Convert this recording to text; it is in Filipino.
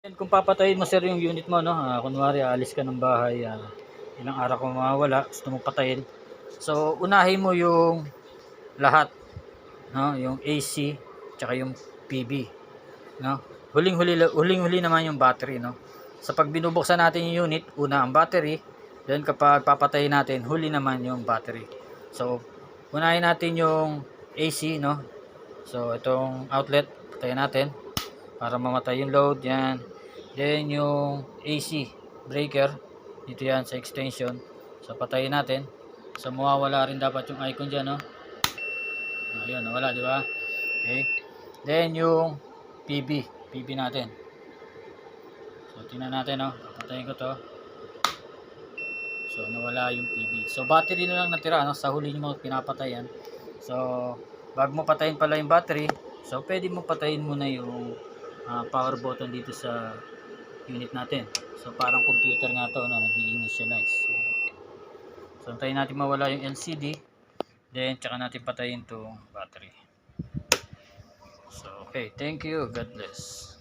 And kung papatayin mo sir yung unit mo, no? ah, kunwari alis ka ng bahay, ah, ilang araw ka mawawala, gusto mo patayin. So, unahin mo yung lahat, no? Yung AC, tsaka yung PB, no? Huling-huli huling-huli naman yung battery, no? Sa pag binubuksan natin yung unit, una ang battery, then kapag papatayin natin, huli naman yung battery. So, unahin natin yung AC, no? So, itong outlet, patayin natin para mamatay yung load yan. Then yung AC breaker dito yan sa extension. So patayin natin. So mawawala rin dapat yung icon dyan no? Ayun nawala di ba? Okay. Then yung PB PB natin. So tingnan natin no? Patayin ko to. So nawala yung PB so battery na lang natira no? Sa huli nyo pinapatayan so bago mo patayin pala yung battery so pwede mo patayin muna yung ah, power button dito sa unit natin. So parang computer nga to, no, nag-initialize. So antayin natin mawala yung LCD. Then tsaka natin patayin tong battery. So okay, thank you. God bless.